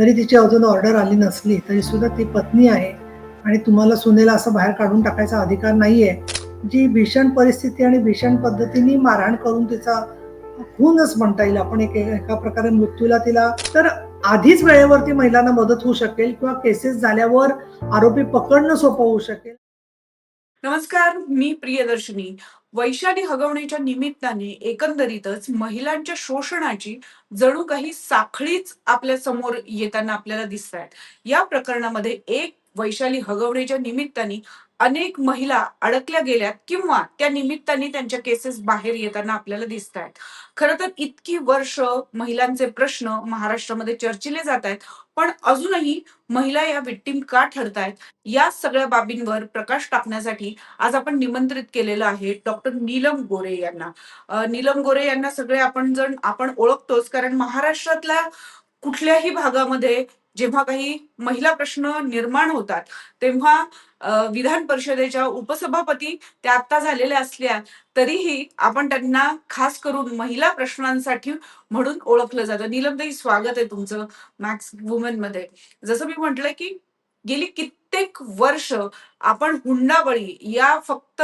जरी तिची अजून ऑर्डर आली नसली तरी सुद्धा ती पत्नी आहे आणि तुम्हाला सुनेला असं बाहेर काढून टाकायचा अधिकार नाहीये. जी भीषण परिस्थिती आणि भीषण पद्धतीने मारहाण करून तिचा खूनच म्हणता येईल. आपण एक एका प्रकारे मृत्यूला तिला तर आधीच वेळेवरती महिलांना मदत होऊ शकेल किंवा केसेस झाल्यावर आरोपी पकडणं सोपं होऊ शकेल. नमस्कार मी प्रियदर्शनी. वैशाली हगवण्याच्या निमित्ताने एकंदरीतच महिलांच्या शोषणाची जणू काही साखळीच आपल्यासमोर येताना आपल्याला दिसत आहेत या प्रकरणामध्ये एक वैशाली हगवण्याच्या निमित्ताने अनेक महिला अडकल्या गेल्यात किंवा त्या निमित्ताने त्यांच्या केसेस बाहेर येताना आपल्याला दिसत आहेत खरं तर इतकी वर्ष महिलांचे प्रश्न महाराष्ट्रामध्ये चर्चिले जात आहेत पण अजूनही महिला या विक्टीम का ठरतायत या सगळ्या बाबींवर प्रकाश टाकण्यासाठी आज आपण निमंत्रित केलेलं आहे डॉक्टर नीलम गोरे यांना. नीलम गोरे यांना सगळे आपण जण आपण ओळखतोच कारण महाराष्ट्रातल्या कुठल्याही भागामध्ये जेव्हा काही महिला प्रश्न निर्माण होतात तेव्हा विधान परिषदेच्या उपसभापती त्या आता झालेल्या असल्या तरीही आपण त्यांना खास करून महिला प्रश्नांसाठी म्हणून ओळखलं जातं. निलमदाई स्वागत आहे तुमचं मॅक्स वुमेन मध्ये. जसं मी म्हटलं की गेली कित्येक वर्ष आपण हुंडाबळी या फक्त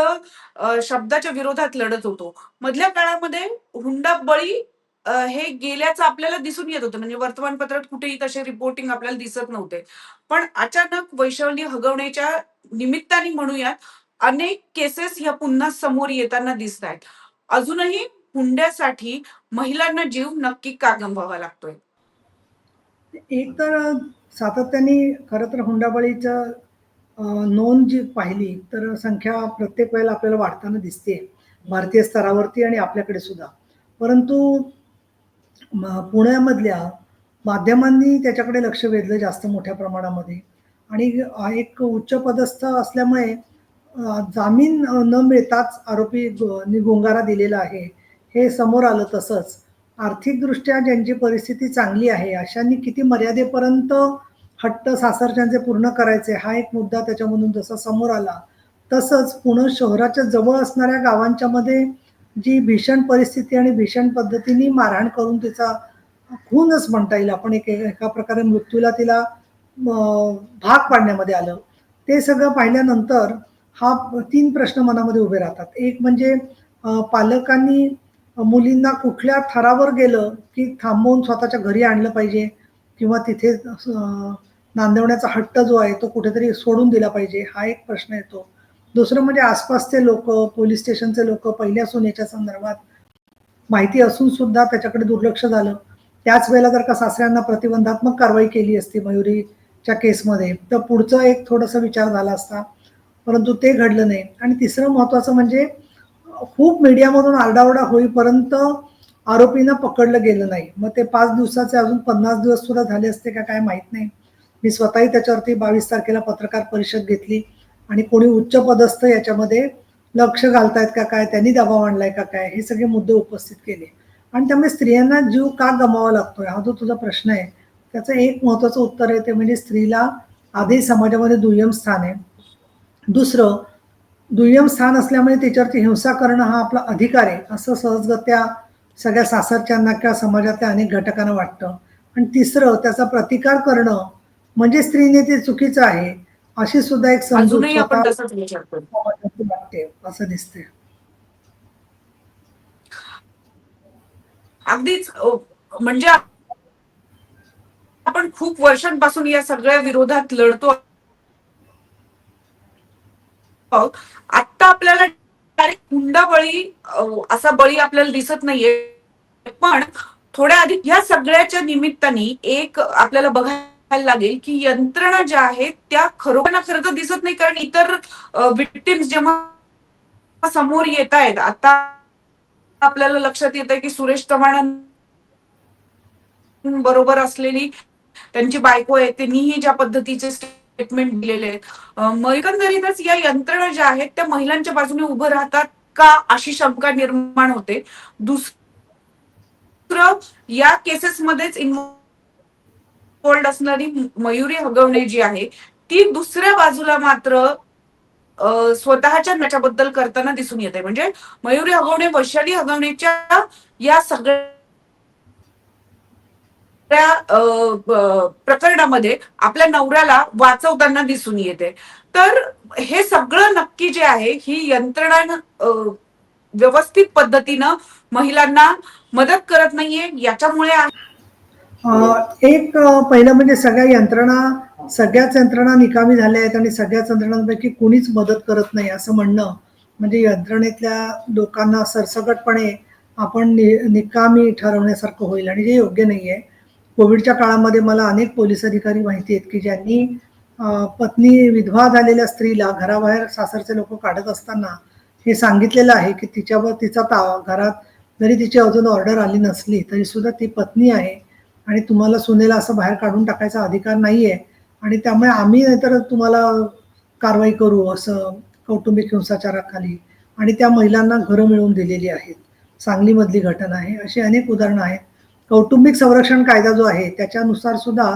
शब्दाच्या विरोधात लढत होतो. मधल्या काळामध्ये हुंडाबळी हे गेल्याचं आपल्याला दिसून येत होतं. म्हणजे वर्तमानपत्रात कुठेही तसे रिपोर्टिंग आपल्याला दिसत नव्हते. पण अचानक वैशाली हगवण्याच्या निमित्ताने म्हणूयात अनेक केसेस ह्या पुन्हा समोर येताना दिसत आहेत. अजूनही हुंड्यासाठी महिलांना जीव नक्की का गमवावा लागतोय? एक तर सातत्याने खरं तर हुंडाबळीचं नोंद जी पाहिली तर संख्या प्रत्येक वेळेला आपल्याला वाढताना दिसते. भारतीय स्तरावरती आणि आपल्याकडे सुद्धा. परंतु पुण्यामधल्या माध्यमांनी त्याच्याकडे लक्ष वेधलं जास्त मोठ्या प्रमाणामध्ये. आणि एक उच्च पदस्थ असल्यामुळे जामीन न मिळताच आरोपी गो- नि दिलेला आहे. हे समोर आलं तसंच. आर्थिकदृष्ट्या ज्यांची परिस्थिती चांगली आहे अशांनी किती मर्यादेपर्यंत हट्ट सासरच्यांचे पूर्ण करायचे हा एक मुद्दा त्याच्यामधून जसा समोर आला. तसंच पुणे शहराच्या जवळ असणाऱ्या गावांच्या मध्ये जी भीषण परिस्थिती आणि भीषण पद्धतीने मारहाण करून तिचा खूनच म्हणता येईल. आपण एक एका प्रकारे मृत्यूला तिला भाग पाडण्यामध्ये आलं. ते सगळं पाहिल्यानंतर हा तीन प्रश्न मनामध्ये उभे राहतात. एक म्हणजे पालकांनी मुलींना कुठल्या थरावर गेलं की थांबवून स्वतःच्या घरी आणलं पाहिजे किंवा तिथे नांदवण्याचा हट्ट जो आहे तो कुठेतरी सोडून दिला पाहिजे? हा एक प्रश्न येतो. दुसरं म्हणजे आसपासचे लोक पोलीस स्टेशनचे लोक पहिल्या सुनेच्या संदर्भात माहिती असून सुद्धा त्याच्याकडे दुर्लक्ष झालं. त्याच वेळेला जर का सासऱ्यांना प्रतिबंधात्मक कारवाई केली असती मयुरीच्या केसमध्ये तर पुढचं एक थोडासा विचार झाला असता. परंतु ते घडलं नाही. आणि तिसरं महत्वाचं म्हणजे खूप मीडियामधून आरडाओरडा होईपर्यंत आरोपींना पकडलं गेलं नाही. मग ते पाच दिवसाचे अजून पन्नास दिवस सुद्धा झाले असते का काय माहीत नाही. मी स्वतःही त्याच्यावरती बावीस तारखेला पत्रकार परिषद घेतली. आणि कोणी उच्च पदस्थ याच्यामध्ये लक्ष घालतायत का काय त्यांनी दबाव आणलाय का काय हे सगळे मुद्दे उपस्थित केले. आणि त्यामुळे स्त्रियांना जीव का गमावा लागतोय हा जो तुझा प्रश्न आहे त्याचं एक महत्वाचं उत्तर आहे ते म्हणजे स्त्रीला आधी समाजामध्ये दुय्यम स्थान आहे. दुसरं दुय्यम स्थान असल्यामुळे त्याच्यावरती हिंसा करणं हा आपला अधिकार आहे असं सहजगत्या सगळ्या सासरच्यांना किंवा समाजातल्या अनेक घटकांना वाटतं. आणि तिसरं त्याचा प्रतिकार करणं म्हणजे स्त्रीने ते चुकीचं आहे. अशी सुद्धा एक अजूनही आपण स्वतः तसंच विचार करतो समाजाची वाटते असं दिसते अगदीच म्हणजे आपण खूप वर्षांपासून या सगळ्या विरोधात लढतो. आता आपल्याला direct हुंडा बळी असा बळी आपल्याला दिसत नाहीये. पण थोड्या आधी या सगळ्याच्या निमित्ताने एक आपल्याला बघायला लागेल की यंत्रणा ज्या आहेत त्या खरोखर खरं तर दिसत नाही. कारण इतर विक्टिम्स जेव्हा समोर येत आहेत आता आपल्याला लक्षात येत आहे की सुरेश चव्हाण बरोबर असलेली त्यांची बायको आहे त्यांनीही ज्या पद्धतीचे स्टेटमेंट दिलेले आहेत. अं, मग एकंदरीतच या यंत्रणा ज्या आहेत त्या महिलांच्या बाजूने उभं राहतात का अशी शंका निर्माण होते? दुसरं या केसेसमध्येच इन्व्हॉल्ड असणारी मयुरी हगवणे जी आहे ती दुसऱ्या बाजूला मात्र स्वतःच्या नटाबद्दल करताना दिसून येते म्हणजे मयुरी हगवणे वैशाली हगवणेच्या या सगळ्या प्रकरणामध्ये आपल्या नवऱ्याला वाचवताना दिसून येते तर हे सगळं नक्की जे आहे ही यंत्रणा व्यवस्थित पद्धतीनं महिलांना मदत करत नाहीये याच्यामुळे आहे. एक पहिलं म्हणजे सगळ्या यंत्रणा सगळ्याच यंत्रणा निकामी झाल्या आहेत आणि सगळ्याच यंत्रणांपैकी कुणीच मदत करत नाही असं म्हणणं. म्हणजे यंत्रणेतल्या लोकांना सरसकटपणे आपण नि निकामी ठरवण्यासारखं होईल आणि जे योग्य नाही आहे कोविडच्या काळामध्ये मला अनेक पोलीस अधिकारी माहिती आहेत की ज्यांनी पत्नी विधवा झालेल्या स्त्रीला घराबाहेर सासरचे लोक काढत असताना हे सांगितलेलं आहे की तिच्यावर तिचा तावा घरात जरी तिची अजून ऑर्डर आली नसली तरी सुद्धा ती पत्नी आहे. आणि तुम्हाला सुनेला असं बाहेर काढून टाकायचा अधिकार नाही आहे आणि त्यामुळे आम्ही नाहीतर तुम्हाला कारवाई करू असं कौटुंबिक हिंसाचाराखाली. आणि त्या महिलांना घरं मिळवून दिलेली आहेत. सांगलीमधली घटना आहे. अशी अनेक उदाहरणं आहेत. कौटुंबिक संरक्षण कायदा जो आहे त्याच्यानुसार सुद्धा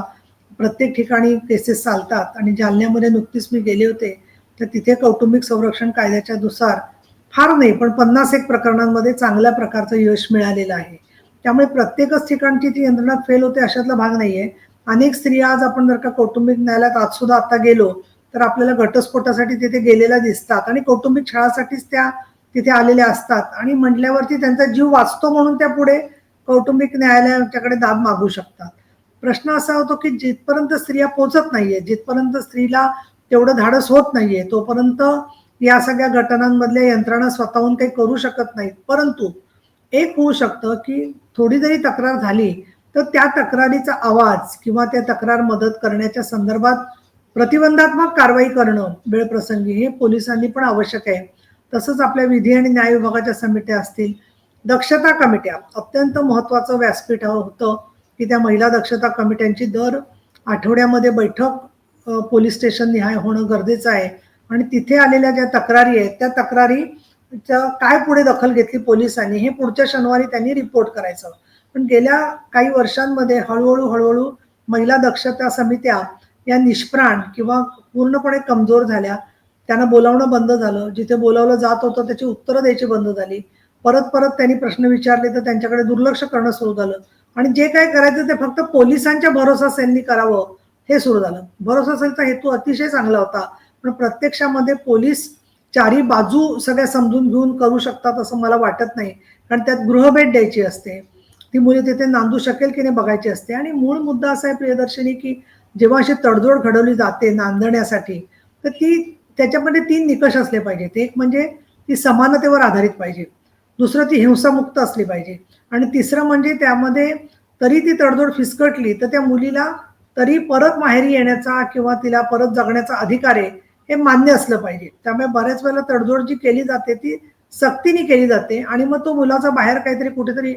प्रत्येक ठिकाणी केसेस चालतात. आणि जालन्यामध्ये नुकतीच मी गेले होते तर तिथे कौटुंबिक संरक्षण कायद्याच्या नुसार फार नाही पण पन्नास एक प्रकरणांमध्ये चांगल्या प्रकारचं यश मिळालेलं आहे. त्यामुळे प्रत्येकच ठिकाणची ती यंत्रणा फेल होते अशातला भाग नाहीये. अनेक स्त्रिया आज आपण जर का कौटुंबिक न्यायालयात आज सुद्धा आता गेलो तर आपल्याला घटस्फोटासाठी तिथे गेलेल्या दिसतात आणि कौटुंबिक छळासाठीच त्या तिथे आलेल्या असतात. आणि म्हटल्यावरती त्यांचा जीव वाचतो म्हणून त्या पुढे कौटुंबिक न्यायालयाच्याकडे दाद मागू शकतात. प्रश्न असा होतो की जिथपर्यंत स्त्रिया पोचत नाहीये जिथपर्यंत स्त्रीला तेवढं धाडस होत नाहीये तोपर्यंत या सगळ्या घटनांमधल्या यंत्रणा स्वतःहून काही करू शकत नाहीत. परंतु एक होऊ शकतं की थोडी जरी तक्रार झाली तर त्या तक्रारीचा आवाज किंवा त्या तक्रार मदत करण्याच्या संदर्भात प्रतिबंधात्मक कारवाई करणं वेळप्रसंगी हे पोलिसांनी पण आवश्यक आहे. तसंच आपल्या विधी आणि न्याय विभागाच्या समित्या असतील दक्षता कमिट्या अत्यंत महत्वाचं व्यासपीठ होतं की त्या महिला दक्षता कमिट्यांची दर आठवड्यामध्ये बैठक पोलीस स्टेशन निहाय होणं गरजेचं आहे. आणि तिथे आलेल्या ज्या तक्रारी आहेत त्या तक्रारी काय पुढे दखल घेतली पोलिसांनी हे पुढच्या शनिवारी त्यांनी रिपोर्ट करायचं. पण गेल्या काही वर्षांमध्ये हळूहळू हळूहळू महिला दक्षता समित्या या निष्प्राण किंवा पूर्णपणे कमजोर झाल्या. त्यांना बोलावणं बंद झालं. जिथे बोलावलं जात होतं त्याची उत्तरं द्यायची बंद झाली. परत परत त्यांनी प्रश्न विचारले तर त्यांच्याकडे दुर्लक्ष करणं सुरू झालं. आणि जे काय करायचं ते फक्त पोलिसांच्या भरोसा सेलनी करावं हे सुरू झालं. भरोसा सेलचा हेतू अतिशय चांगला होता. पण प्रत्यक्षामध्ये पोलीस चारी बाजू सगळ्या समजून घेऊन करू शकतात असं मला वाटत नाही. कारण त्यात गृहभेट द्यायची असते. ती मुली तिथे नांदू शकेल की नाही बघायची असते. आणि मूळ मुद्दा असा आहे प्रियदर्शनी की जेव्हा अशी तडजोड घडवली जाते नांदण्यासाठी तर ती त्याच्यामध्ये तीन निकष असले पाहिजेत एक म्हणजे ती समानतेवर आधारित पाहिजे. दुसरं ती हिंसामुक्त असली पाहिजे. आणि तिसरं म्हणजे त्यामध्ये तरी ती तडजोड फिसकटली तर त्या मुलीला तरी परत माहेरी येण्याचा किंवा तिला परत जगण्याचा अधिकार आहे हे मान्य असलं पाहिजे. त्यामुळे बऱ्याच वेळेला तडजोड जी केली जाते ती सक्तीने केली जाते आणि मग तो मुलाचा बाहेर काहीतरी कुठेतरी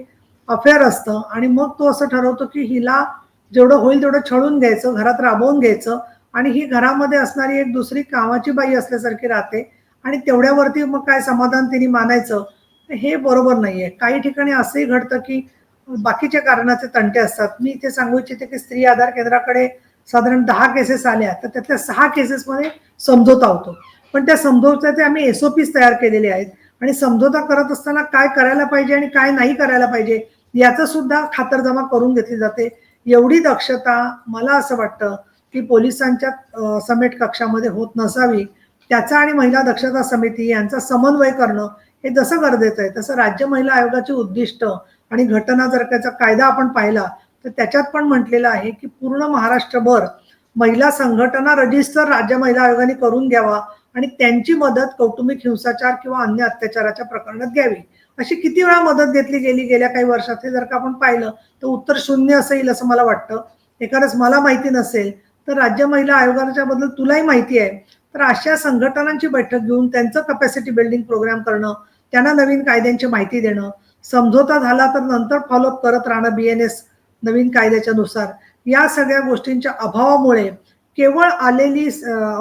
अफेअर असतं आणि मग तो असं ठरवतो की हिला जेवढं होईल तेवढं छळून घ्यायचं घरात राबवून घ्यायचं आणि ही घरामध्ये असणारी एक दुसरी कामाची बाई असल्यासारखी राहते आणि तेवढ्यावरती मग काय समाधान तिने मानायचं हे बरोबर नाहीये. काही ठिकाणी असंही घडतं की बाकीच्या कारणाचे तंटे असतात. मी इथे सांगू इच्छिते की स्त्री आधार केंद्राकडे साधारण दहा केसेस आल्या तर त्यातल्या सहा केसेसमध्ये समझोता होतो. पण त्या समझोत्याचे आम्ही एसओपीज तयार केलेले आहेत. आणि समझोता करत असताना काय करायला पाहिजे आणि काय नाही करायला पाहिजे याचं सुद्धा खातरजमा करून घेतली जाते. एवढी दक्षता मला असं वाटतं की पोलिसांच्या समेट कक्षामध्ये होत नसावी त्याचा आणि महिला दक्षता समिती यांचा समन्वय करणं हे जसं गरजेचं आहे तसं राज्य महिला आयोगाचे उद्दिष्ट आणि घटना जर त्याचा कायदा आपण पाहिला तर त्याच्यात पण म्हटलेलं आहे की पूर्ण महाराष्ट्रभर महिला संघटना रजिस्टर राज्य महिला आयोगाने करून घ्यावा आणि त्यांची मदत कौटुंबिक हिंसाचार किंवा अन्य अत्याचाराच्या प्रकरणात घ्यावी. अशी किती वेळा मदत घेतली गेली गेल्या काही वर्षात हे जर का आपण पाहिलं तर उत्तर शून्य असं येईल असं मला वाटतं. एखादंच मला माहिती नसेल तर राज्य महिला आयोगाच्या बद्दल तुलाही माहिती आहे. तर अशा संघटनांची बैठक घेऊन त्यांचं कपॅसिटी बिल्डिंग प्रोग्राम करणं त्यांना नवीन कायद्यांची माहिती देणं समझोता झाला तर नंतर फॉलोअप करत राहणं बी एन एस नवीन कायद्याच्या नुसार या सगळ्या गोष्टींच्या अभावामुळे केवळ आलेली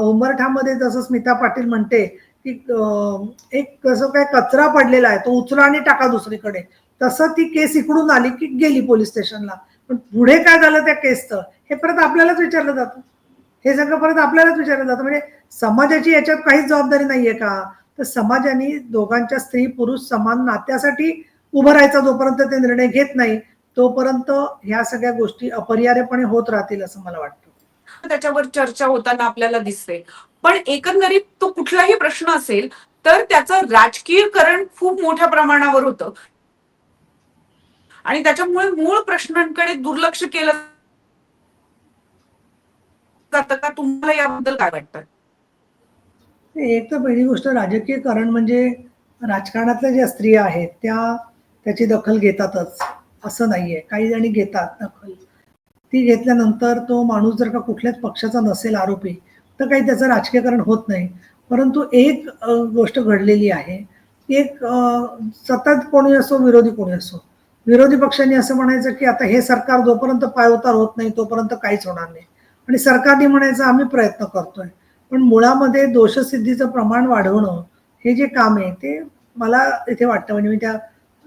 उंबरठामध्ये जसं स्मिता पाटील म्हणते की एक कसं काय कचरा पडलेला आहे तो उचला आणि टाका दुसरीकडे. तसं ती केस इकडून आली की गेली पोलीस स्टेशनला. पण पुढे काय झालं त्या केसचं? हे परत आपल्यालाच विचारलं जातं. हे सगळं परत आपल्यालाच विचारलं जातं. म्हणजे समाजाची याच्यात काहीच जबाबदारी नाहीये का? तर समाजाने दोघांच्या स्त्री पुरुष समान नात्यासाठी उभं राहायचा जोपर्यंत ते निर्णय घेत नाही तोपर्यंत ह्या सगळ्या गोष्टी अपरिहार्यपणे होत राहतील असं मला वाटतं. त्याच्यावर चर्चा होताना आपल्याला दिसते. पण एकंदरीत तो कुठलाही प्रश्न असेल तर त्याचं राजकीयकरण खूप मोठ्या प्रमाणावर होतं. आणि त्याच्यामुळे मूळ प्रश्नांकडे दुर्लक्ष केलं जातं का? तुम्हाला याबद्दल काय वाटतं? एक तर पहिली गोष्ट राजकीय कारण म्हणजे राजकारणातल्या ज्या स्त्रिया आहेत त्या त्याची दखल घेतातच. असं नाहीये. काही जणी घेतात. दखल ती घेतल्यानंतर तो माणूस जर का कुठल्याच पक्षाचा नसेल आरोपी तर काही त्याचं राजकीयकरण होत नाही. परंतु एक गोष्ट घडलेली आहे. एक सतत कोणी असो विरोधी कोणी असो विरोधी पक्षांनी असं म्हणायचं की आता हे सरकार जोपर्यंत पायउतार होत नाही तोपर्यंत काहीच होणार नाही. आणि सरकारने म्हणायचं आम्ही प्रयत्न करतोय. पण मुळामध्ये दोषसिद्धीचं प्रमाण वाढवणं हे जे काम आहे ते मला इथे वाटतं. म्हणजे मी त्या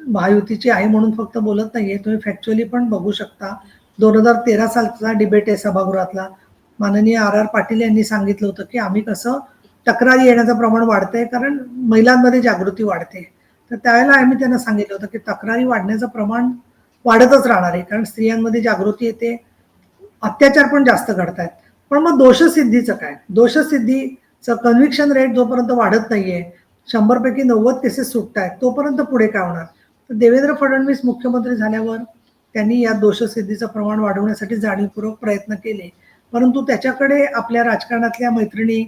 महायुतीची आहे म्हणून फक्त बोलत नाहीये. तुम्ही फॅक्च्युअली पण बघू शकता. दोन हजार तेरा सालचा डिबेट आहे सभागृहातला. माननीय आर आर पाटील यांनी सांगितलं होतं की आम्ही कसं तक्रारी येण्याचं प्रमाण वाढतंय कारण महिलांमध्ये जागृती वाढते. तर त्यावेळेला आम्ही त्यांना सांगितलं होतं की तक्रारी वाढण्याचं प्रमाण वाढतच राहणार आहे. कारण स्त्रियांमध्ये जागृती येते. अत्याचार पण जास्त घडत आहेत पण मग दोषसिद्धीचं काय? दोषसिद्धीचं कन्व्हिक्शन रेट जोपर्यंत वाढत नाहीये शंभरपैकी नव्वद केसेस सुटत आहेत तोपर्यंत पुढे काय होणार? तर देवेंद्र फडणवीस मुख्यमंत्री झाल्यावर त्यांनी या दोषसिद्धीचं प्रमाण वाढवण्यासाठी जाणीवपूर्वक प्रयत्न केले. परंतु त्याच्याकडे आपल्या राजकारणातल्या मैत्रिणी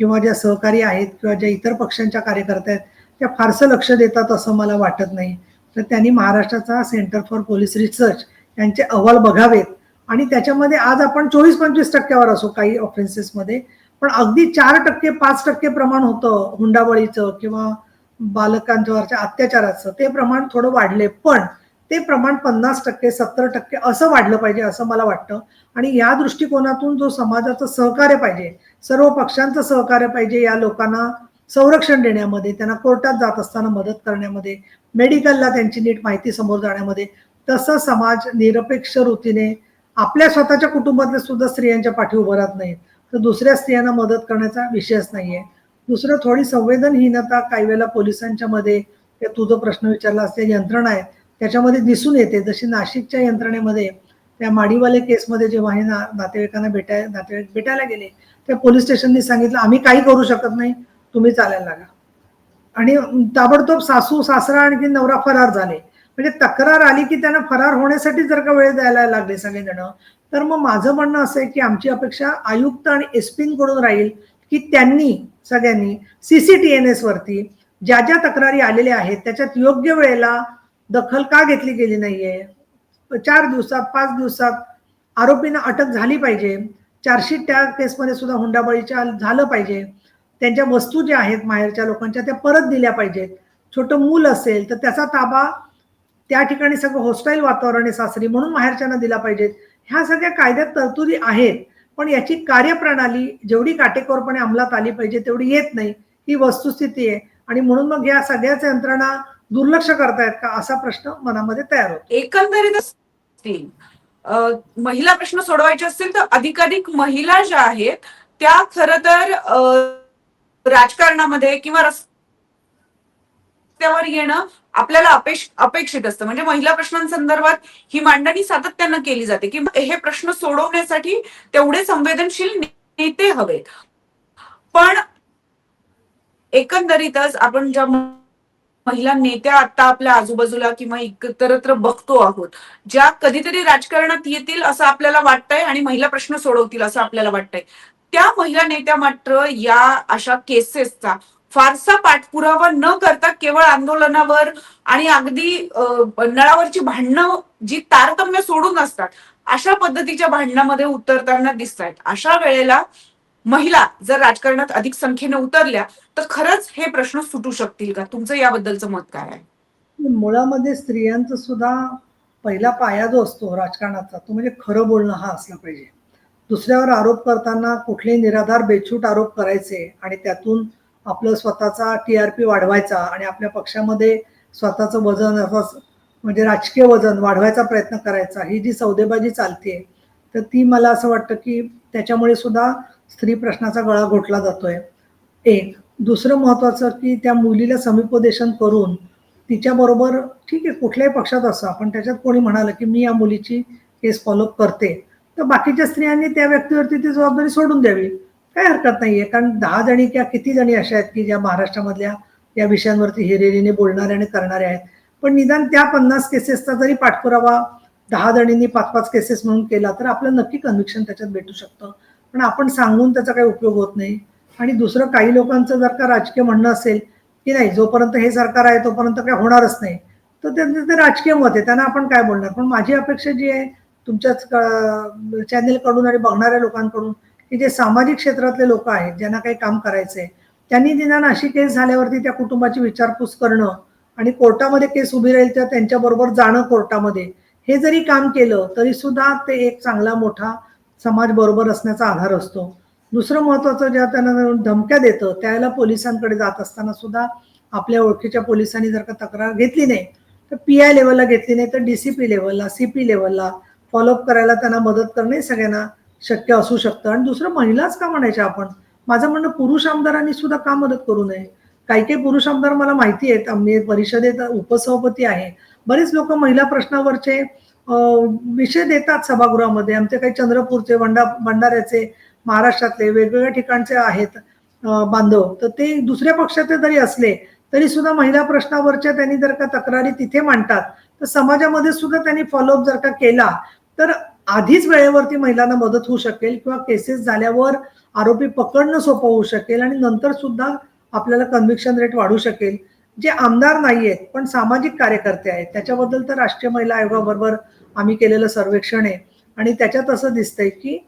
किंवा ज्या सहकारी आहेत किंवा ज्या इतर पक्षांच्या कार्यकर्त्या आहेत त्या फारसं लक्ष देतात असं मला वाटत नाही. तर त्यांनी महाराष्ट्राचा सेंटर फॉर पोलीस रिसर्च यांचे अहवाल बघावेत. आणि त्याच्यामध्ये आज आपण चोवीस पंचवीस टक्क्यावर असो काही ऑफेन्सेसमध्ये पण अगदी चार टक्के पाच टक्के प्रमाण होतं हुंडाबळीचं किंवा बालकांच्यावरच्या अत्याचाराचं ते प्रमाण थोडं वाढले पण ते प्रमाण पन्नास टक्के सत्तर टक्के असं वाढलं पाहिजे असं मला वाटतं. आणि या दृष्टिकोनातून जो समाजाचं सहकार्य पाहिजे सर्व पक्षांचं सहकार्य पाहिजे या लोकांना संरक्षण देण्यामध्ये त्यांना कोर्टात जात असताना मदत करण्यामध्ये मेडिकलला त्यांची नीट माहिती समोर जाण्यामध्ये तसं समाज निरपेक्ष वृत्तीने आपल्या स्वतःच्या कुटुंबातल्या सुद्धा स्त्रियांच्या पाठी उभं राहत नाहीत. तर दुसऱ्या स्त्रियांना मदत करण्याचा विषयच नाहीये. दुसरं थोडी संवेदनहीनता काही वेळेला पोलिसांच्या मध्ये ते तुझा प्रश्न विचारला असते यंत्रणा आहे त्याच्यामध्ये दिसून येते. जशी नाशिकच्या यंत्रणेमध्ये त्या माडीवाले केसमध्ये जेव्हा हे ना नातेवाईकांना भेटाय नातेवाईक भेटायला गेले त्या पोलीस स्टेशननी सांगितलं आम्ही काही करू शकत नाही तुम्ही चालायला लागा. आणि ताबडतोब सासू सासरा आणखी नवरा फरार झाले. म्हणजे तक्रार आली की त्यांना फरार होण्यासाठी जर का वेळ द्यायला लागले सगळेजण तर मग माझं म्हणणं असं आहे की आमची अपेक्षा आयुक्त आणि एसपींकडून राहील की त्यांनी सगळ्यांनी सीसीटीएनएस वरती ज्या ज्या तक्रारी आलेल्या आहेत त्याच्यात योग्य वेळेला दखल का घेतली गेली नाहीये? चार दिवसात पाच दिवसात आरोपींना अटक झाली पाहिजे. चार्जशीट त्या केसमध्ये सुद्धा हुंडाबळीच्या झालं पाहिजे. त्यांच्या वस्तू ज्या आहेत माहेरच्या लोकांच्या त्या परत दिल्या पाहिजेत. छोटं मूल असेल तर त्याचा ताबा त्या ठिकाणी सगळं होस्टाईल वातावरण आहे सासरी म्हणून माहेरच्यांना दिला पाहिजेत. ह्या सगळ्या कायद्यात तरतुदी आहेत. पण याची कार्यप्रणाली जेवढी काटेकोरपणे अंमलात आली पाहिजे तेवढी येत नाही ही वस्तुस्थिती आहे. आणि म्हणून मग या सगळ्याच यंत्रणा दुर्लक्ष करतायत का असा प्रश्न मनामध्ये तयार होतो. एकंदरीत महिला प्रश्न सोडवायचे असतील तर अधिकाधिक महिला ज्या आहेत त्या खर तर अ, राजकारणामध्ये किंवा रस्त्यावर येणं आपल्याला अपेक्ष अपेक्षित असतं. म्हणजे महिला प्रश्नांसंदर्भात ही मांडणी सातत्यानं केली जाते की हे प्रश्न सोडवण्यासाठी तेवढे संवेदनशील नेते हवेत. पण एकंदरीतच आपण ज्या महिला नेत्या आता आपल्या आजूबाजूला किंवा इतरत्र बघतो आहोत ज्या कधीतरी राजकारणात येतील असं आपल्याला वाटतंय आणि महिला प्रश्न सोडवतील असं आपल्याला वाटतंय त्या महिला नेत्या मात्र या अशा केसेसचा फारसा पाठपुरावा न करता केवळ आंदोलनावर आणि अगदी नळावरची भांडणं जी तारतम्य सोडून असतात अशा पद्धतीच्या भांडणामध्ये उतरताना दिसत आहेत अशा वेळेला महिला जर राजकारणात अधिक संख्येने उतरल्या तर खरंच हे प्रश्न सुटू शकतील का? तुमचं याबद्दलचं मत काय आहे? मुळामध्ये स्त्रियांचा सुद्धा पहिला पाया जो असतो राजकारणाचा तो म्हणजे खरं बोलणं हा असला पाहिजे. दुसऱ्यावर आरोप करताना कुठले निराधार बेछूट आरोप करायचे आणि त्यातून आपलं स्वतःचा टी आर पी वाढवायचा आणि आपल्या पक्षामध्ये स्वतःचं वजन असं म्हणजे राजकीय वजन वाढवायचा प्रयत्न करायचा ही जी सौदेबाजी चालते तर ती मला असं वाटतं की त्याच्यामुळे सुद्धा स्त्री प्रश्नाचा गळा घोटला जातोय. एक. दुसरं महत्वाचं की त्या मुलीला समुपदेशन करून तिच्याबरोबर ठीक आहे कुठल्याही पक्षात असं आपण त्याच्यात कोणी म्हणालं की मी या मुलीची केस फॉलोअप करते तर बाकीच्या स्त्रियांनी त्या व्यक्तीवरती ती जबाबदारी सोडून द्यावी. काही हरकत नाहीये. कारण दहा जणी किंवा किती जणी अशा आहेत की ज्या महाराष्ट्रामधल्या या विषयांवरती हिरेरीने बोलणाऱ्या आणि करणाऱ्या आहेत. पण निदान त्या पन्नास केसेसचा जरी पाठपुरावा दहा जणींनी पाच पाच केसेस म्हणून केला तर आपलं नक्की कन्व्हिक्शन त्याच्यात भेटू शकतं. पण आपण सांगून त्याचा काही उपयोग होत नाही. आणि दुसरं काही लोकांचं जर का राजकीय म्हणणं असेल की नाही जोपर्यंत हे सरकार आहे तोपर्यंत काय होणारच नाही. तर त्यांचं ते राजकीय मत आहे. त्यांना आपण काय बोलणार? पण माझी अपेक्षा जी आहे तुमच्याच चॅनेलकडून आणि बघणाऱ्या लोकांकडून की जे सामाजिक क्षेत्रातले लोक आहेत ज्यांना काही काम करायचं आहे त्यांनी निदान अशी केस झाल्यावरती त्या कुटुंबाची विचारपूस करणं आणि कोर्टामध्ये केस उभी राहील तर त्यांच्याबरोबर जाणं कोर्टामध्ये. हे जरी काम केलं तरी सुद्धा ते एक चांगला मोठा समाज बरोबर असण्याचा आधार असतो. दुसरं महत्वाचं ज्या त्यांना धमक्या देतं त्याला पोलिसांकडे जात असताना सुद्धा आपल्या ओळखीच्या पोलिसांनी जर का तक्रार घेतली नाही तर पी आय लेवलला घेतली नाही तर डीसीपी लेवलला सीपी लेवलला फॉलोअप करायला त्यांना मदत करणे सगळ्यांना शक्य असू शकतं. आणि दुसरं महिलाच का म्हणायच्या आपण? माझं म्हणणं पुरुष आमदारांनी सुद्धा का मदत करू नये? काही काही पुरुष आमदार मला माहिती आहेत. आम्ही परिषदेत उपसभापती आहे. बरेच लोक महिला प्रश्नावरचे विषय देतात सभागृहामध्ये. आमचे काही चंद्रपूरचे भंडा भंडाऱ्याचे महाराष्ट्रातले वेगवेगळ्या ठिकाणचे आहेत बांधव. तर ते दुसऱ्या पक्षाचे जरी असले तरी सुद्धा महिला प्रश्नावरच्या त्यांनी जर का तक्रारी तिथे मांडतात तर समाजामध्ये सुद्धा त्यांनी फॉलोअप जर का केला तर आधीच वेळेवरती महिलांना मदत होऊ शकेल किंवा केसेस झाल्यावर आरोपी पकडणं सोपं होऊ शकेल आणि नंतर सुद्धा आपल्याला कन्व्हिक्शन रेट वाढू शकेल. जे आमदार नाही आहेत पण सामाजिक कार्यकर्ते आहेत त्याच्याबद्दल तर राष्ट्रीय महिला आयोगाबरोबर आम्ही केलेलं सर्वेक्षण आहे. आणि त्याच्यात असं दिसतंय की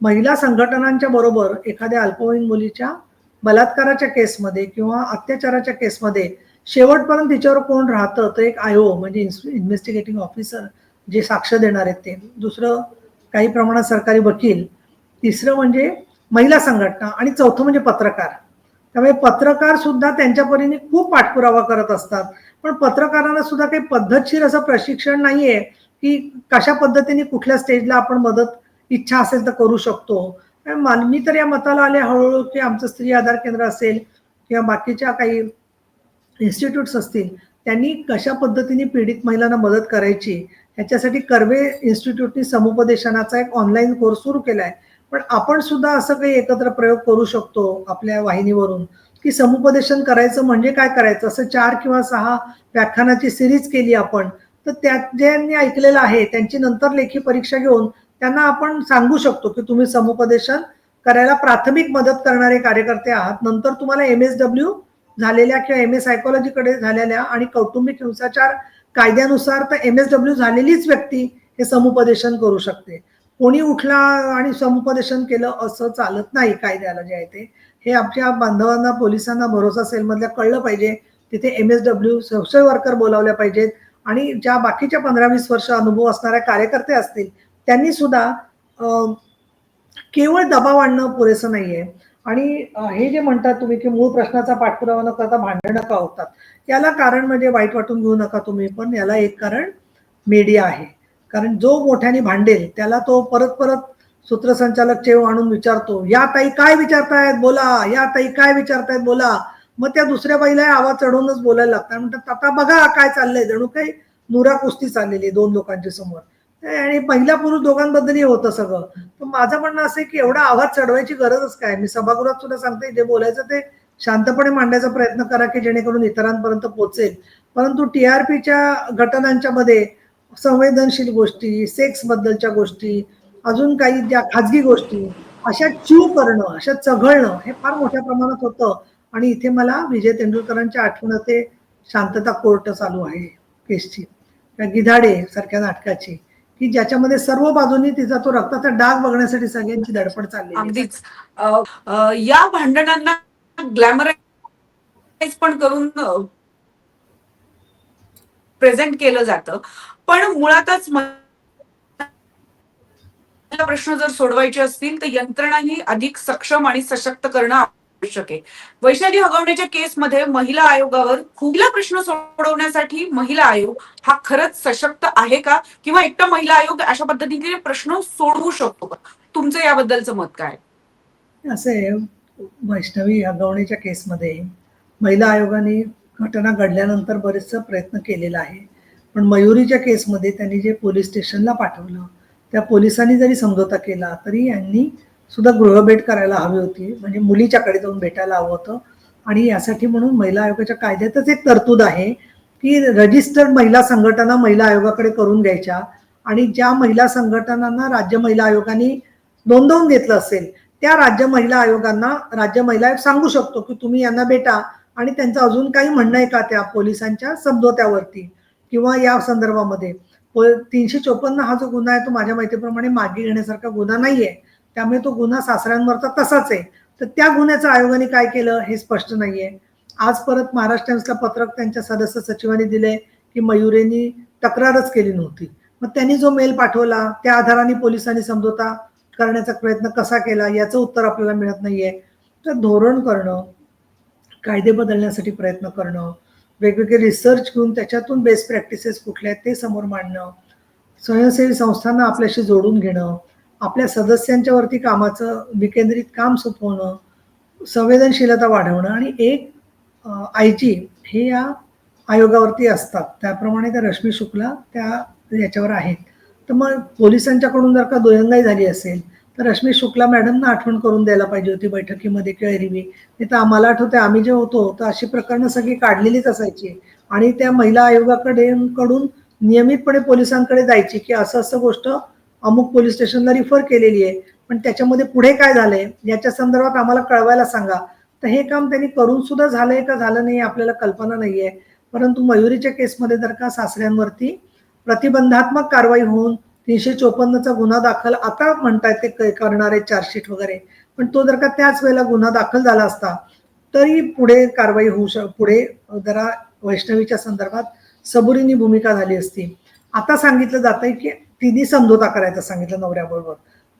महिला संघटनांच्या बरोबर एखाद्या अल्पवयीन मुलीच्या बलात्काराच्या केसमध्ये किंवा अत्याचाराच्या केसमध्ये शेवटपर्यंत तिच्यावर कोण राहतं तर एक आयो म्हणजे इन्व्हेस्टिगेटिंग ऑफिसर जे साक्ष देणार आहेत ते. दुसरं काही प्रमाणात सरकारी वकील. तिसरं म्हणजे महिला संघटना आणि चौथं म्हणजे पत्रकार. त्यामुळे पत्रकार सुद्धा त्यांच्या परीने खूप पाठपुरावा करत असतात. पण पत्रकारांना सुद्धा काही पद्धतशीर असं प्रशिक्षण नाहीये की कशा पद्धतीने कुठल्या स्टेजला आपण मदत इच्छा असेल तर करू शकतो. मी तर या मताला आले हळूहळू की आमचं स्त्री आधार केंद्र असेल किंवा बाकीच्या काही इन्स्टिट्यूट्स असतील त्यांनी कशा पद्धतीने पीडित महिलांना मदत करायची ह्याच्यासाठी कर्वे इन्स्टिट्यूटनी समुपदेशनाचा एक ऑनलाईन कोर्स सुरू केलाय. पण आपण सुद्धा असं काही एकत्र प्रयोग करू शकतो आपल्या वाहिनीवरून की समुपदेशन करायचं म्हणजे काय करायचं? असं चार किंवा सहा व्याख्यानाची सिरीज केली आपण तर त्यात ज्यांनी ऐकलेलं आहे त्यांची नंतर लेखी परीक्षा घेऊन त्यांना आपण सांगू शकतो की तुम्ही समुपदेशन करायला प्राथमिक मदत करणारे कार्यकर्ते आहात नंतर तुम्हाला एम एस डब्ल्यू झालेल्या किंवा एम एस सायकोलॉजीकडे झालेल्या आणि कौटुंबिक हिंसाचार कायद्यानुसार तर एम एस डब्ल्यू झालेलीच व्यक्ती हे समुपदेशन करू शकते. कोणी उठला आणि समुपदेशन केलं असं चालत नाही कायद्याला जे आहे ते. हे आमच्या बांधवांना पोलिसांना भरोसा सेलमधल्या कळलं पाहिजे. तिथे M S W social worker बोलावल्या पाहिजेत. आणि ज्या बाकीच्या पंधरा वीस वर्ष अनुभव असणाऱ्या कार्यकर्ते असतील त्यांनी सुद्धा केवळ दबाव आणणं पुरेसं नाहीये. आणि हे जे म्हणतात तुम्ही की मूळ प्रश्नाचा पाठपुरावा न करता भांडणं का होतात याला कारण म्हणजे वाईट वाटून घेऊ नका तुम्ही पण याला एक कारण मीडिया आहे. कारण जो मोठ्याने भांडेल त्याला तो परत परत सूत्रसंचालक चेव आणून विचारतो या ताई काय विचारतायत? बोला. या ताई काय विचारतायत? बोला. मग त्या दुसऱ्या बाईला आवाज चढवूनच बोलायला लागतात. म्हणतात आता बघा काय चाललंय. जणू काही नुरा कुस्ती चाललेली आहे दोन लोकांच्या समोर. आणि पहिला पुरुष दोघांबद्दलही होतं सगळं. पण माझं म्हणणं असं आहे की एवढा आवाज चढवायची गरजच काय? मी सभागृहात सुद्धा सांगते जे बोलायचं ते शांतपणे मांडायचा प्रयत्न करा की जेणेकरून इतरांपर्यंत पोहोचेल. परंतु टी आर घटनांच्या मध्ये संवेदनशील गोष्टी सेक्स बद्दलच्या गोष्टी अजून काही ज्या खाजगी गोष्टी अशा चीव करणं अशा चघळणं हे फार मोठ्या प्रमाणात होतं. आणि इथे मला विजय तेंडुलकरांच्या आठवण ते शांतता कोर्ट चालू आहे केसची. त्या गिधाडे सारख्या नाटकाची. की ज्याच्यामध्ये सर्व बाजूनी तिचा तो रक्ताचा डाग बघण्यासाठी सगळ्यांची धडपड चालली अगदीच. या भांडणांना ग्लॅमराईज पण करून प्रेझेंट केलं जातं. पण मुळातच प्रश्न जर सोडवायचे असतील तर यंत्रणाही अधिक सक्षम आणि सशक्त करणं शकेल. वैशाली हगवण्याच्या केसमध्ये महिला आयोगावर खुला प्रश्न सोडवण्यासाठी महिला आयोग हा खरंच सशक्त आहे का? किंवा एकटा महिला आयोग अशा पद्धतीने प्रश्न सोडवू शकतो का? तुमचं याबद्दलचं मत काय? असे वैष्णवी हगवणीच्या केसमध्ये महिला आयोगाने घटना घडल्यानंतर बरेचसा प्रयत्न केलेला आहे. पण मयुरीच्या केसमध्ये त्यांनी जे पोलीस स्टेशनला पाठवलं त्या पोलिसांनी जरी समझोता केला तरी यांनी सुद्धा गृहभेट करायला हवी होती. म्हणजे मुलीच्याकडे जाऊन भेटायला हवं होतं. आणि यासाठी म्हणून महिला आयोगाच्या कायद्यातच एक तरतूद आहे की रजिस्टर्ड महिला संघटना महिला आयोगाकडे करून घ्यायच्या. आणि ज्या महिला संघटनांना राज्य महिला आयोगाने नोंदवून घेतलं असेल त्या राज्य महिला आयोगांना राज्य महिला आयोग सांगू शकतो की तुम्ही यांना भेटा. आणि त्यांचं अजून काही म्हणणं आहे का त्या पोलिसांच्या समझोत्यावरती? किंवा या संदर्भामध्ये? तीनशे चोपन्न हा जो गुन्हा आहे तो माझ्या माहितीप्रमाणे मागे घेण्यासारखा गुन्हा नाही आहे त्यामुळे तो गुन्हा सासऱ्यांवरचा तसाच आहे. तर त्या गुन्ह्याचं आयोगाने काय केलं हे स्पष्ट नाहीये. आज परत महाराष्ट्र टाइम्सला पत्रक त्यांच्या सदस्य सचिवांनी दिले की मयुरेंनी तक्रारच केली नव्हती. मग त्यांनी जो मेल पाठवला त्या आधाराने पोलिसांनी समझोता करण्याचा प्रयत्न कसा केला याचं उत्तर आपल्याला मिळत नाहीये. तर धोरण करणं कायदे बदलण्यासाठी प्रयत्न करणं वेगवेगळे रिसर्च घेऊन त्याच्यातून बेस्ट प्रॅक्टिसेस कुठल्या आहेत ते समोर मांडणं स्वयंसेवी संस्थांना आपल्याशी जोडून घेणं आपल्या सदस्यांच्या वरती कामाचं विकेंद्रित काम सोपवणं संवेदनशीलता वाढवणं आणि एक आय जी हे या आयोगावरती असतात. त्याप्रमाणे त्या रश्मी शुक्ला त्या याच्यावर आहेत. तर मग पोलिसांच्याकडून जर का दोयंगाई झाली असेल तर रश्मी शुक्ला मॅडमना आठवण करून द्यायला पाहिजे होती बैठकीमध्ये किंवा एरवी नाही तर आम्हाला आठवते आम्ही जे होतो तर अशी प्रकरणं सगळी काढलेलीच असायची. आणि त्या महिला आयोगाकडे कडून नियमितपणे पोलिसांकडे जायची की असं असं गोष्ट अमुक पोलीस स्टेशनला रिफर केलेली आहे. पण त्याच्यामध्ये पुढे काय झालंय याच्या संदर्भात आम्हाला कळवायला सांगा. तर हे काम त्यांनी करून सुद्धा झालंय का झालं नाही आपल्याला कल्पना नाहीये. परंतु मयुरीच्या केसमध्ये जर का सासऱ्यांवरती प्रतिबंधात्मक कारवाई होऊन तीनशे चोपन्नचा गुन्हा दाखल आता म्हणतायत ते करणारे चार्जशीट वगैरे पण तो जर का त्याच वेळेला गुन्हा दाखल झाला असता तरी पुढे कारवाई होऊ शक पुढे जरा वैष्णवीच्या संदर्भात सबुरीनी भूमिका झाली असती. आता सांगितलं जात आहे की तिने समझोता करायचा सांगितलं नवऱ्याबरोबर.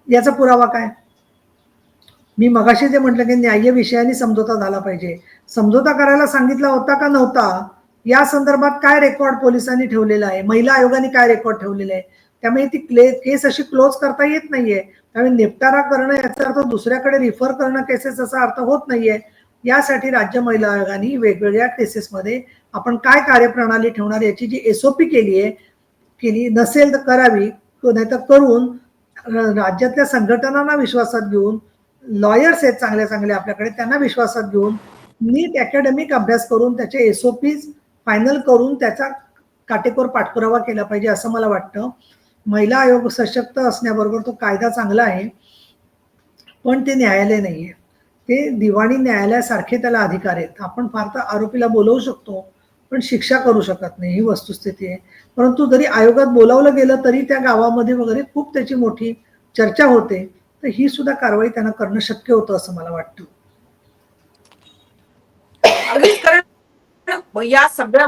याचा पुरावा काय? मी मगाशी जे म्हटलं की न्याय्य विषयाने समझोता झाला पाहिजे. समझोता करायला सांगितला होता का नव्हता? या संदर्भात काय रेकॉर्ड पोलिसांनी ठेवलेला आहे? महिला आयोगाने काय रेकॉर्ड ठेवलेलं आहे? त्यामुळे ती क्ले केस अशी क्लोज करता येत नाहीये. त्यामुळे निपटारा करणं याचा अर्थ दुसऱ्याकडे रिफर करणं केसेस असा अर्थ होत नाहीये. यासाठी राज्य महिला आयोगाने वेगवेगळ्या केसेसमध्ये आपण काय कार्यप्रणाली ठेवणार याची जी एसओपी केली आहे केली नसेल तर करावी. नाही तर करून राज्यातल्या संघटनांना विश्वासात घेऊन लॉयर्स आहेत चांगले चांगले आपल्याकडे त्यांना विश्वासात घेऊन नीट अकॅडमिक अभ्यास करून त्याचे एसओपीज फायनल करून त्याचा काटेकोर पाठपुरावा केला पाहिजे असं मला वाटतं. महिला आयोग सशक्त असण्याबरोबर तो कायदा चांगला आहे पण ते न्यायालय नाही आहे ते दिवाणी न्यायालयासारखे त्याला अधिकार आहेत. आपण फार तर आरोपीला बोलवू शकतो. पण शिक्षा करू शकत नाही ही वस्तुस्थिती आहे. परंतु जरी आयोगात बोलावलं गेलं तरी त्या गावामध्ये वगैरे खूप त्याची मोठी चर्चा होते. तर ही सुद्धा कारवाई त्यांना करणं शक्य होतं असं मला वाटतं. या सगळ्या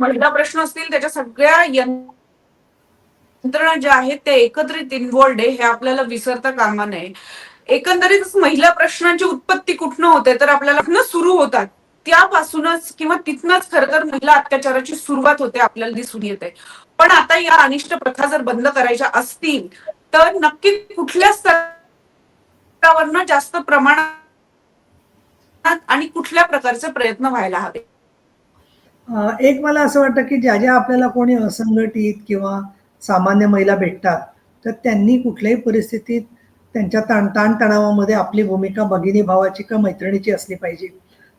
महिला प्रश्न असतील त्याच्या सगळ्या यंत्रणा ज्या आहेत त्या एकत्रित इन्व्हॉल्ड आहे हे आपल्याला विसरता कामा नये. एकंदरीत महिला प्रश्नांची उत्पत्ती कुठनं होते तर आपल्याला सुरू होतात? त्यापासूनच किंवा तिथनच खर तर महिला अत्याचाराची सुरुवात होते आपल्याला दिसून येते. पण आता या अनिष्ट प्रथा जर बंद करायच्या असतील तर नक्की कुठल्या स्तरावरनं जास्त प्रमाणात आणि कुठल्या प्रकारचे प्रयत्न व्हायला हवे? एक मला असं वाटतं की ज्या ज्या आपल्याला कोणी असंघटित किंवा सामान्य महिला भेटतात तर त्यांनी कुठल्याही परिस्थितीत त्यांच्या ताण ताणतणावामध्ये आपली भूमिका भगिनी भावाची का मैत्रिणीची असली पाहिजे.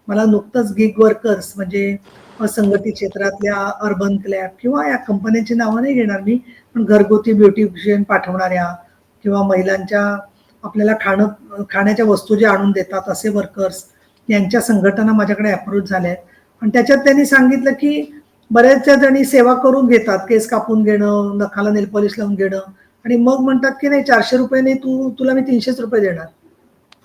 मला नुकतंच गिग वर्कर्स म्हणजे असंघटित क्षेत्रातल्या अर्बन क्लॅब किंवा या कंपन्यांची नावं नाही घेणार मी पण घरगुती ब्युटिशियन पाठवणाऱ्या किंवा महिलांच्या आपल्याला खाणं खाण्याच्या वस्तू जे आणून देतात असे वर्कर्स यांच्या संघटना माझ्याकडे अप्रोच झाल्या आहेत. आणि त्याच्यात त्यांनी सांगितलं की बऱ्याचशा जणी सेवा करून घेतात केस कापून घेणं नखाला नेलपॉलिश लावून घेणं. आणि मग म्हणतात की नाही चारशे रुपये नाही तू तुला मी तीनशेच रुपये देणार.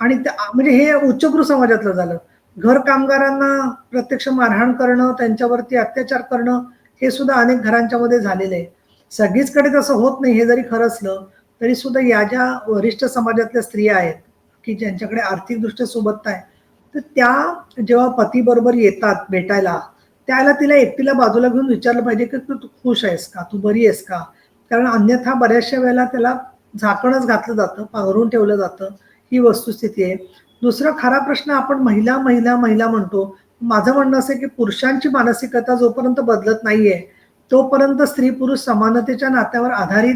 आणि म्हणजे हे उच्चभ्रू समाजातलं झालं. घर कामगारांना प्रत्यक्ष मारहाण करणं त्यांच्यावरती अत्याचार करणं हे सुद्धा अनेक घरांच्या मध्ये झालेलं आहे. सगळीचकडे तसं होत नाही हे जरी खरं असलं तरी सुद्धा या ज्या वरिष्ठ समाजातल्या स्त्रिया आहेत की ज्यांच्याकडे आर्थिकदृष्ट्या सोबत आहे तर त्या जेव्हा पतीबरोबर येतात भेटायला त्याला तिला एकटीला बाजूला घेऊन विचारलं पाहिजे की तू तू खुश आहेस का? तू बरी आहेस का? कारण अन्यथा बऱ्याचशा वेळेला त्याला झाकणच घातलं जातं पांघरून ठेवलं जातं. ही वस्तुस्थिती आहे. दुसरा खरा प्रश्न आपण महिला महिला महिला म्हणतो. माझं म्हणणं असं आहे की पुरुषांची मानसिकता जोपर्यंत बदलत नाहीये तोपर्यंत स्त्री पुरुष समानतेच्या नात्यावर आधारित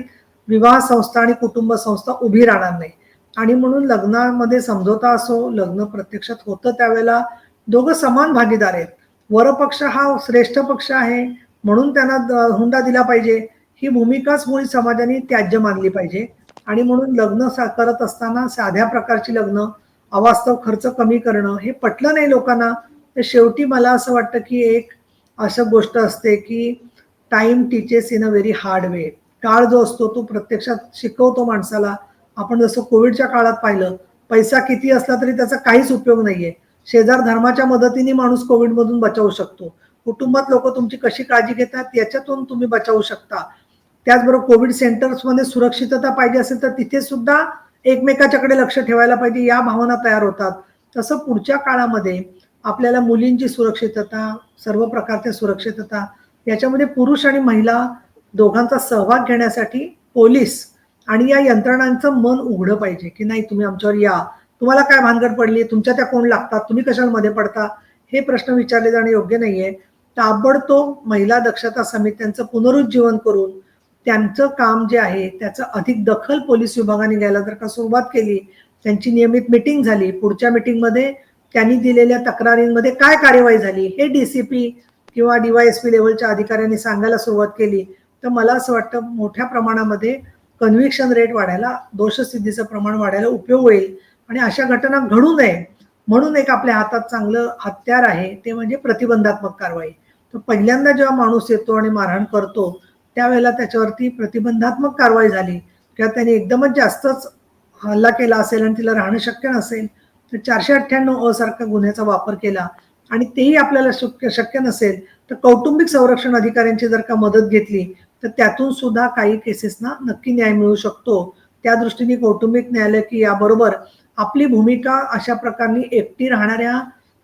विवाह संस्था आणि कुटुंब संस्था उभी राहणार नाही. आणि म्हणून लग्नामध्ये समझोता असो लग्न प्रत्यक्षात होतं त्यावेळेला दोघं समान भागीदार आहेत. वरपक्ष हा श्रेष्ठ पक्ष आहे म्हणून त्यांना हुंडा दिला पाहिजे. ही भूमिकाच मुळी समाजाने त्याज्य मानली पाहिजे. आणि म्हणून लग्न सा- करत असताना साध्या प्रकारची लग्न अवास्तव खर्च कमी करणं हे पटलं नाही लोकांना. तर शेवटी मला असं वाटतं की एक असं गोष्ट असते की time teaches in a very hard way काळ जो असतो तो प्रत्यक्षात शिकवतो माणसाला. आपण जसं कोविडच्या काळात पाहिलं पैसा किती असला तरी त्याचा काहीच उपयोग नाहीये. शेजार धर्माच्या मदतीने माणूस कोविडमधून बचावू शकतो. कुटुंबात लोक तुमची कशी काळजी घेतात याच्यातून तुम्ही बचावू शकता. त्याचबरोबर कोविड सेंटर्समध्ये सुरक्षितता पाहिजे असेल तर तिथे सुद्धा एकमेकाच्याकडे लक्ष ठेवायला पाहिजे या भावना तयार होतात. तसं पुढच्या काळामध्ये आपल्याला मुलींची सुरक्षितता सर्व प्रकारच्या सुरक्षितता याच्यामध्ये पुरुष आणि महिला दोघांचा सहभाग घेण्यासाठी पोलीस आणि या यंत्रणांचं मन उघडं पाहिजे की नाही तुम्ही आमच्यावर या. तुम्हाला काय भानगड पडली? तुमच्या त्या कोण लागतात? तुम्ही कशामध्ये पडता? हे प्रश्न विचारले जाणे योग्य नाहीये. ताबडतोब महिला दक्षता समित्यांचं पुनरुज्जीवन करून त्यांचं काम जे आहे त्याचं अधिक दखल पोलीस विभागाने घ्यायला जर का सुरुवात केली त्यांची नियमित मिटिंग झाली पुढच्या मिटिंगमध्ये त्यांनी दिलेल्या तक्रारींमध्ये काय कार्यवाही झाली हे डीसीपी किंवा डीवायएसपी लेवलच्या अधिकाऱ्यांनी सांगायला सुरुवात केली तर मला असं वाटतं मोठ्या प्रमाणामध्ये कन्व्हिक्शन रेट वाढायला दोषसिद्धीचं प्रमाण वाढायला उपयोग होईल आणि अशा घटना घडू नये म्हणून एक आपल्या हातात चांगलं हत्यार आहे ते म्हणजे प्रतिबंधात्मक कारवाई. तर पहिल्यांदा जेव्हा माणूस येतो आणि मारहाण करतो त्यावेळेला त्याच्यावरती प्रतिबंधात्मक कारवाई झाली. किंवा त्याने एकदमच जास्तच हल्ला केला असेल आणि तिला राहणं शक्य नसेल तर चारशे अठ्ठ्याण्णव अ गुन्ह्याचा वापर केला. आणि तेही आपल्याला शक्य शक्य नसेल तर कौटुंबिक संरक्षण अधिकाऱ्यांची जर का मदत घेतली तर त्यातून सुद्धा काही केसेसना नक्की न्याय मिळू शकतो. त्या दृष्टीने कौटुंबिक न्यायालय की याबरोबर आपली भूमिका अशा प्रकारे एकटी राहणाऱ्या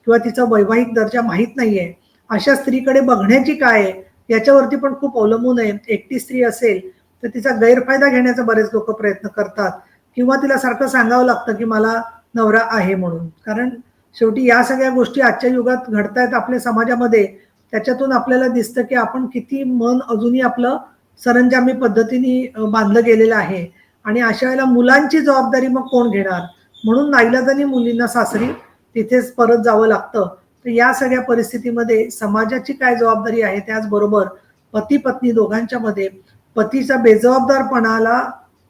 किंवा तिचा वैवाहिक दर्जा माहीत नाहीये अशा स्त्रीकडे बघण्याची काय आहे? याच्यावरती पण खूप अवलंबून आहे. एकटी स्त्री असेल तर तिचा गैरफायदा घेण्याचा बरेच लोक प्रयत्न करतात. किंवा तिला सारखं सांगावं लागतं की मला नवरा आहे म्हणून. कारण शेवटी या सगळ्या गोष्टी आजच्या युगात घडतायत आपल्या समाजामध्ये. त्याच्यातून आपल्याला दिसतं की आपण किती मन अजूनही आपलं सरंजामी पद्धतीने बांधलं गेलेलं आहे. आणि अशा वेळेला मुलांची जबाबदारी मग कोण घेणार? म्हणून नाईलाजानी मुलींना सासरी तिथेच परत जावं लागतं. तर या सगळ्या परिस्थितीमध्ये समाजाची काय जबाबदारी आहे त्याचबरोबर पती पत्नी दोघांच्या मध्ये पतीचा बेजबाबदारपणाला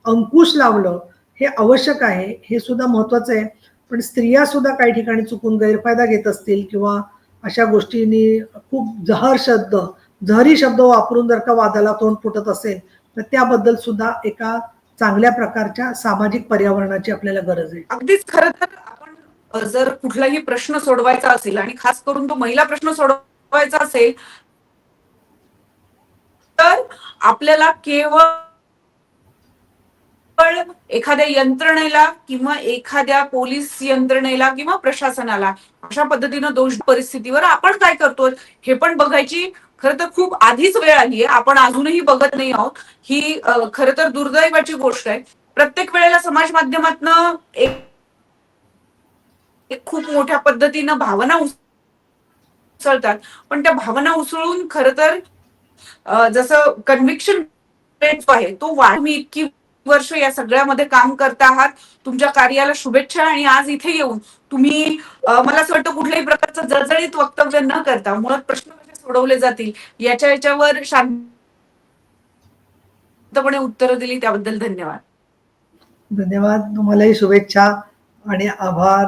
अंकुश लावलं हे आवश्यक आहे हे सुद्धा महत्वाचं आहे. पण स्त्रिया सुद्धा काही ठिकाणी चुकून गैरफायदा घेत असतील किंवा अशा गोष्टींनी खूप जहर शब्द जहरी शब्द वापरून जर का वादाला तोंड फुटत असेल तर त्याबद्दल सुद्धा एका चांगल्या प्रकारच्या सामाजिक पर्यावरणाची आपल्याला गरज आहे. अगदीच खरं तर जर कुठलाही प्रश्न सोडवायचा असेल आणि खास करून तो महिला प्रश्न सोडवायचा असेल तर आपल्याला केवळ एखाद्या यंत्रणेला किंवा एखाद्या पोलीस यंत्रणेला किंवा प्रशासनाला अशा पद्धतीनं दोष परिस्थितीवर आपण काय करतोय हे पण बघायची खरं तर खूप आधीच वेळ आली आहे. आपण अजूनही बघत नाही आहोत. ही खर खरं तर दुर्दैवाची गोष्ट आहे. प्रत्येक वेळेला समाज माध्यमातनं एक एक खूप मोठ्या पद्धतीनं भावना उसळतात. पण त्या भावना उसळून खर तर जसं कन्व्हिक्शन रेट आहे तो वाढ मी इतकी वर्ष या सगळ्यामध्ये काम करता आहात. तुमच्या कार्याला शुभेच्छा आणि आज इथे येऊन तुम्ही मला असं वाटतं कुठल्याही प्रकारचं जळजळीत वक्तव्य न करता मुळात प्रश्न कसे सोडवले जातील. याच्या याच्यावर शांतपणे उत्तरं दिली त्याबद्दल धन्यवाद. धन्यवाद. तुम्हालाही शुभेच्छा आणि आभार.